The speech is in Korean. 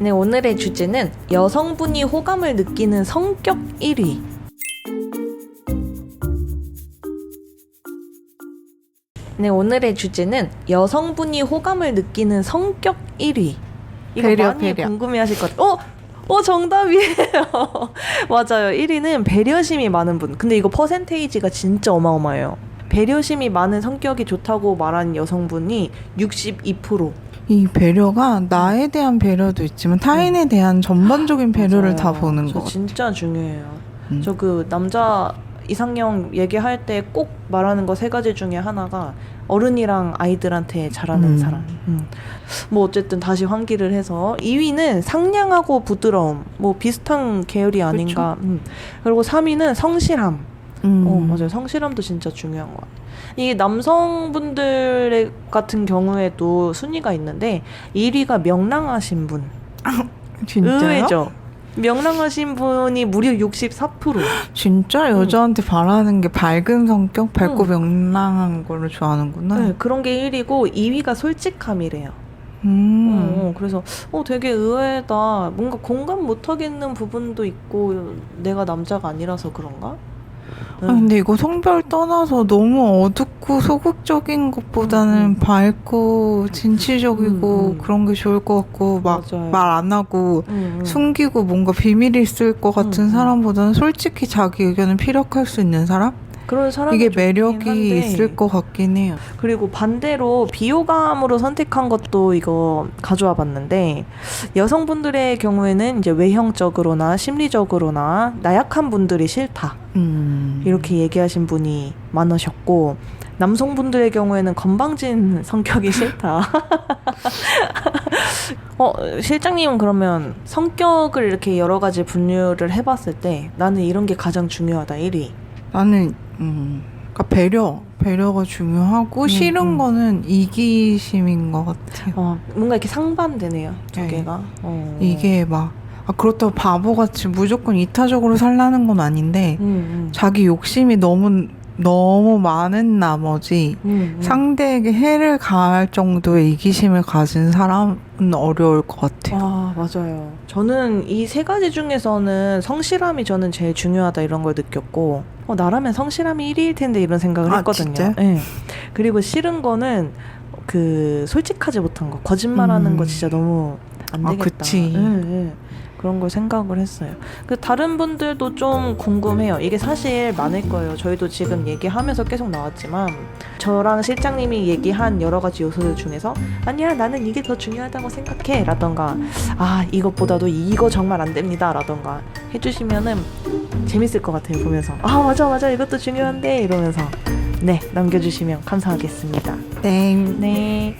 네, 오늘의 주제는 여성분이 호감을 느끼는 성격 1위. 네, 오늘의 주제는 여성분이 호감을 느끼는 성격 1위. 이거 배려, 많이 배려. 궁금해하실 것 같아요. 어, 어 정답이에요. 맞아요. 1위는 배려심이 많은 분. 근데 이거 퍼센테이지가 진짜 어마어마해요. 배려심이 많은 성격이 좋다고 말한 여성분이 62%. 이 배려가 나에 대한 배려도 있지만 타인에 대한 전반적인 배려를 다 맞아요. 보는 저 것 같아. 진짜 중요해요. 음. 저 그 남자 이상형 얘기할 때 꼭 말하는 거 세 가지 중에 하나가 어른이랑 아이들한테 잘하는 음. 사람. 음. 뭐 어쨌든 다시 환기를 해서 2위는 상냥하고 부드러움. 뭐 비슷한 계열이 아닌가. 음. 그리고 3위는 성실함. 음. 어 맞아요. 성실함도 진짜 중요한 것 같아요. 이게 남성분들 같은 경우에도 순위가 있는데 1위가 명랑하신 분. 진짜요? 의외죠. 명랑하신 분이 무려 64%. 진짜 여자한테 바라는 게 밝은 성격, 밝고 응. 명랑한 거를 좋아하는구나. 네, 그런 게 1위고 2위가 솔직함이래요. 음. 어, 그래서 어 되게 의외다. 뭔가 공감 못 하겠는 부분도 있고 내가 남자가 아니라서 그런가? 아, 근데 이거 성별 떠나서 너무 어둡고 소극적인 것보다는 음, 음. 밝고 진취적이고 음, 음. 그런 게 좋을 것 같고 막. 말 안 하고 음, 음. 숨기고 뭔가 비밀이 있을 것 같은 음, 음. 사람보다는 솔직히 자기 의견을 피력할 수 있는 사람? 그런 사람이 이게 매력이 한데 있을 것 같긴 해요. 그리고 반대로 비호감으로 선택한 것도 이거 가져와 봤는데 여성분들의 경우에는 이제 외형적으로나 심리적으로나 나약한 분들이 싫다. 음. 이렇게 얘기하신 분이 많으셨고 남성분들의 경우에는 건방진 성격이 싫다. 어 실장님은 그러면 성격을 이렇게 여러 가지 분류를 해봤을 때 나는 이런 게 가장 중요하다 1위. 나는 음, 그러니까 배려, 배려가 중요하고 음, 싫은 음. 거는 이기심인 것 같아요. 어 뭔가 이렇게 상반되네요 두 네. 개가. 어. 이게 막 아, 그렇다고 바보같이 무조건 이타적으로 살라는 건 아닌데 음, 음. 자기 욕심이 너무 너무 많은 나머지 음, 음. 상대에게 해를 가할 정도의 이기심을 가진 사람은 어려울 것 같아요. 아 맞아요. 저는 이 세 가지 중에서는 성실함이 저는 제일 중요하다 이런 걸 느꼈고 어, 나라면 성실함이 1위일 텐데 이런 생각을 아, 했거든요. 진짜요? 예. 그리고 싫은 거는 그 솔직하지 못한 거, 거짓말하는 음. 거 진짜 너무 안 아, 되겠다. 그치. 예, 예. 그런 걸 생각을 했어요. 그 다른 분들도 좀 궁금해요. 이게 사실 많을 거예요. 저희도 지금 얘기하면서 계속 나왔지만 저랑 실장님이 얘기한 여러 가지 요소들 중에서 아니야 나는 이게 더 중요하다고 생각해 라던가 아 이것보다도 이거 정말 안 됩니다 라던가 해주시면은 재밌을 것 같아요 보면서 아 맞아 맞아 이것도 중요한데 이러면서 네 남겨주시면 감사하겠습니다 네. 네